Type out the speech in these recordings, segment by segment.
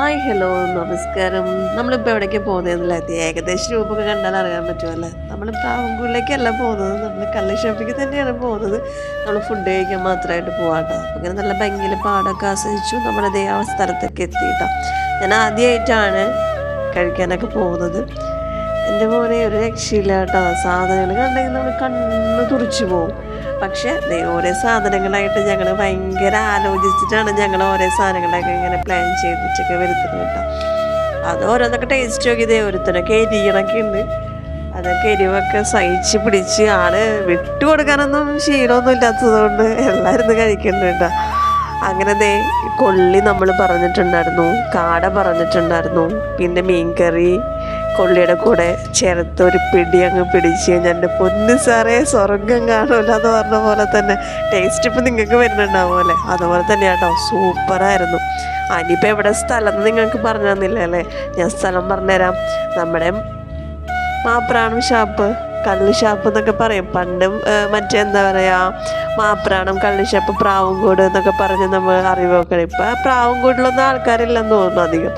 Hi hello നമസ്കാരം. നമ്മളിപ്പോൾ എവിടേക്ക് പോകുന്നതെന്നില്ല? ഏകദേശം രൂപമൊക്കെ കണ്ടാൽ അറിയാൻ പറ്റുമല്ലേ? നമ്മൾ പ്രാവൻകൂറിലേക്കല്ല പോകുന്നത്. നമ്മൾ കള്ളി ഷോപ്പിലേക്ക് തന്നെയാണ് പോകുന്നത്. നമ്മൾ ഫുഡ് കഴിക്കാൻ മാത്രമായിട്ട് പോകാട്ടോ അങ്ങനെ നല്ല ഭംഗിയിൽ പാടൊക്കെ ആസ്വദിച്ചു. നമ്മളതേ ആ സ്ഥലത്തൊക്കെ എത്തിയിട്ടോ. ഞാൻ ആദ്യമായിട്ടാണ് കഴിക്കാനൊക്കെ പോകുന്നത്. എന്റെ മോനെ ഒരു രക്ഷയില്ല കേട്ടോ. സാധനങ്ങൾ കണ്ടെങ്കിൽ നമ്മൾ കണ്ണ് തുറിച്ചു പോകും പക്ഷേ ഓരോ സാധനങ്ങളായിട്ട് ഞങ്ങൾ ഭയങ്കര ആലോചിച്ചിട്ടാണ് ഞങ്ങൾ ഓരോ സാധനങ്ങളൊക്കെ ഇങ്ങനെ പ്ലാൻ ചെയ്തിട്ടൊക്കെ വരുത്തുന്നത് കേട്ടോ. അത് ഓരോന്നൊക്കെ ടേസ്റ്റ് നോക്കിയതേ ഒരുത്തനൊക്കെ എരിയണൊക്കെ ഉണ്ട്. അതൊക്കെ എരിവൊക്കെ സഹിച്ച് പിടിച്ച് ആൾ വിട്ടു കൊടുക്കാനൊന്നും ശീലമൊന്നും ഇല്ലാത്തതുകൊണ്ട് എല്ലാവരും കഴിക്കുന്നുണ്ട് കേട്ടോ. അങ്ങനെ ദേ കൊള്ളി നമ്മൾ പറഞ്ഞിട്ടുണ്ടായിരുന്നു കാട പറഞ്ഞിട്ടുണ്ടായിരുന്നു പിന്നെ മീൻകറി കൊള്ളിയുടെ കൂടെ ചേർത്ത് ഒരു പിടി അങ്ങ് പിടിച്ച് കഴിഞ്ഞാൽ എന്റെ പൊന്ന് സാറേ സ്വർഗം കാണുമല്ലോ എന്ന് പറഞ്ഞ പോലെ തന്നെ ടേസ്റ്റ് ഇപ്പം നിങ്ങൾക്ക് വരുന്നുണ്ടാവും അല്ലേ? അതുപോലെ തന്നെ കേട്ടോ സൂപ്പറായിരുന്നു അനിയിപ്പോൾ എവിടെ സ്ഥലം നിങ്ങൾക്ക് പറഞ്ഞു തന്നില്ല അല്ലേ? ഞാൻ സ്ഥലം പറഞ്ഞുതരാം. നമ്മുടെ മാപ്രാണം ഷാപ്പ് കള്ള് ഷാപ്പ് എന്നൊക്കെ പറയും. പണ്ട് മറ്റേ എന്താ പറയുക മാപ്രാണം കള്ള് ഷാപ്പ് പ്രാവുംകൂട് എന്നൊക്കെ പറഞ്ഞ് നമ്മൾ അറിവൊക്കെ. ഇപ്പം പ്രാവുംകൂടിലൊന്നും ആൾക്കാരില്ലെന്ന് തോന്നുന്നു അധികം.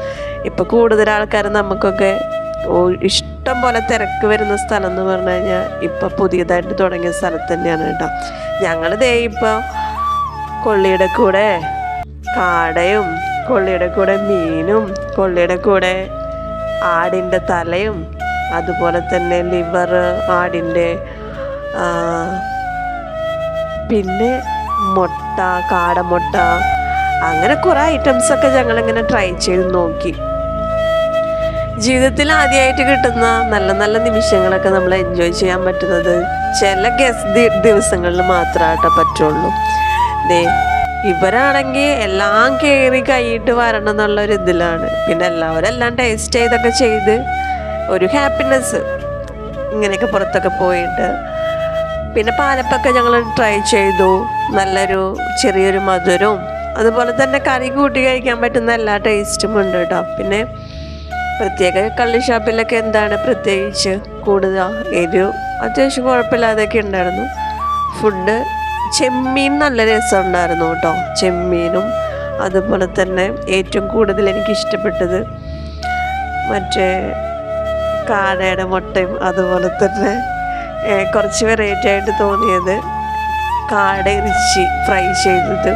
ഇപ്പം കൂടുതൽ ആൾക്കാർ നമുക്കൊക്കെ ഇഷ്ടം പോലെ തിരക്ക് വരുന്ന സ്ഥലം എന്ന് പറഞ്ഞു കഴിഞ്ഞാൽ ഇപ്പം പുതിയതായിട്ട് തുടങ്ങിയ സ്ഥലത്ത് തന്നെയാണ് കേട്ടോ. ഞങ്ങൾ ദേ ഇപ്പോൾ കൊള്ളിയുടെ കൂടെ കാടയും കൊള്ളിയുടെ കൂടെ മീനും കൊള്ളിയുടെ കൂടെ ആടിന്റെ തലയും അതുപോലെ തന്നെ ലിവർ ആടിന്റെ പിന്നെ മുട്ട കാടമുട്ട അങ്ങനെ കുറേ ഐറ്റംസൊക്കെ ഞങ്ങളിങ്ങനെ ട്രൈ ചെയ്ത് നോക്കി. ജീവിതത്തിൽ ആദ്യമായിട്ട് കിട്ടുന്ന നല്ല നല്ല നിമിഷങ്ങളൊക്കെ നമ്മൾ എൻജോയ് ചെയ്യാൻ പറ്റുന്നത് ചില ഗസ് ദിവസങ്ങളിൽ മാത്രമായിട്ടേ പറ്റുള്ളൂ. ദേ ഇവരാണെങ്കിൽ എല്ലാം കയറി കൈയിട്ട് വരണം എന്നുള്ള ഒരു ഇതിലാണ്. പിന്നെ എല്ലാവരും എല്ലാം ടേസ്റ്റ് ചെയ്തൊക്കെ ചെയ്ത് ഒരു ഹാപ്പിനെസ് ഇങ്ങനെയൊക്കെ പുറത്തൊക്കെ പോയിട്ട്. പിന്നെ പാലപ്പൊക്കെ ഞങ്ങൾ ട്രൈ ചെയ്തു. നല്ലൊരു ചെറിയൊരു മധുരവും അതുപോലെ തന്നെ കറി കൂട്ടി കഴിക്കാൻ പറ്റുന്ന എല്ലാ ടേസ്റ്റും ഉണ്ട് കേട്ടോ. പിന്നെ പ്രത്യേക കള്ളി ഷാപ്പിലൊക്കെ എന്താണ് പ്രത്യേകിച്ച് കൂടുതൽ എരിവ്? അത്യാവശ്യം കുഴപ്പമില്ലാതെയൊക്കെ ഉണ്ടായിരുന്നു. ഫുഡ് ചെമ്മീൻ നല്ല രസമുണ്ടായിരുന്നു കേട്ടോ. ചെമ്മീനും അതുപോലെ തന്നെ ഏറ്റവും കൂടുതൽ എനിക്ക് ഇഷ്ടപ്പെട്ടത് മറ്റേ കാടയുടെ മുട്ടയും അതുപോലെ തന്നെ കുറച്ച് വെറൈറ്റി ആയിട്ട് തോന്നിയത് കാട ഇറച്ചി ഫ്രൈ ചെയ്തത്.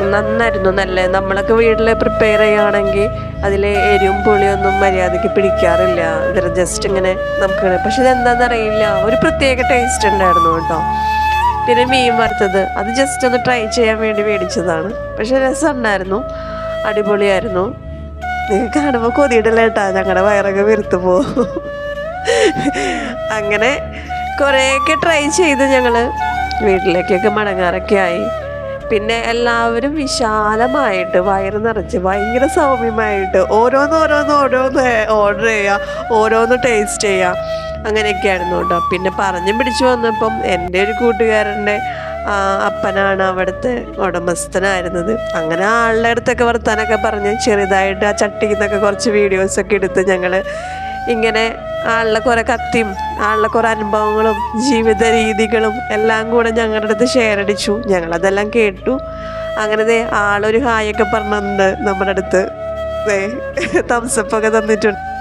നന്നായിരുന്നു. നല്ല നമ്മളൊക്കെ വീട്ടിൽ പ്രിപ്പയർ ചെയ്യുകയാണെങ്കിൽ അതിൽ എരിവും പുളിയൊന്നും മര്യാദയ്ക്ക് പിടിക്കാറില്ല. ഇതൊരു ജസ്റ്റ് ഇങ്ങനെ നമുക്ക് പക്ഷെ ഇതെന്താണെന്ന് അറിയില്ല ഒരു പ്രത്യേക ടേസ്റ്റ് ഉണ്ടായിരുന്നു കേട്ടോ. പിന്നെ മീൻ വറുത്തത്. അത് ജസ്റ്റ് ഒന്ന് ട്രൈ ചെയ്യാൻ വേണ്ടി മേടിച്ചതാണ്. പക്ഷെ രസമുണ്ടായിരുന്നു. അടിപൊളിയായിരുന്നു. നിങ്ങൾക്ക് കാണുമ്പോൾ കൊതിയിടല്ല കേട്ടാ. ഞങ്ങളുടെ വയറൊക്കെ വെറുത്തു പോകും. അങ്ങനെ കുറേയൊക്കെ ട്രൈ ചെയ്ത് ഞങ്ങൾ വീട്ടിലേക്കൊക്കെ മടങ്ങാറൊക്കെ ആയി. പിന്നെ എല്ലാവരും വിശാലമായിട്ട് വയറ് നിറച്ച് ഭയങ്കര സൗമ്യമായിട്ട് ഓരോന്ന് ഓരോന്ന് ഓരോന്ന് ഓർഡർ ചെയ്യുക ഓരോന്ന് ടേസ്റ്റ് ചെയ്യുക അങ്ങനെയൊക്കെയായിരുന്നു കേട്ടോ. പിന്നെ പറഞ്ഞു പിടിച്ചു വന്നപ്പം എന്റെ ഒരു കൂട്ടുകാരന്റെ അപ്പനാണ് അവിടുത്തെ ഉടമസ്ഥനായിരുന്നത്. അങ്ങനെ ആളുടെ അടുത്തൊക്കെ വർത്താനൊക്കെ പറഞ്ഞ് ചെറുതായിട്ട് ആ ചട്ടിയിൽ നിന്നൊക്കെ കുറച്ച് വീഡിയോസൊക്കെ എടുത്ത് ഞങ്ങൾ ഇങ്ങനെ ആളുടെ കുറെ കത്തിയും ആളുടെ കുറേ അനുഭവങ്ങളും ജീവിത രീതികളും എല്ലാം കൂടെ ഞങ്ങളുടെ അടുത്ത് ഷെയർ അടിച്ചു. ഞങ്ങളതെല്ലാം കേട്ടു. അങ്ങനെ ആളൊരു ഹായൊക്കെ പറഞ്ഞിട്ടുണ്ട് നമ്മുടെ അടുത്ത്. തംസപ്പൊക്കെ തന്നിട്ടുണ്ട്.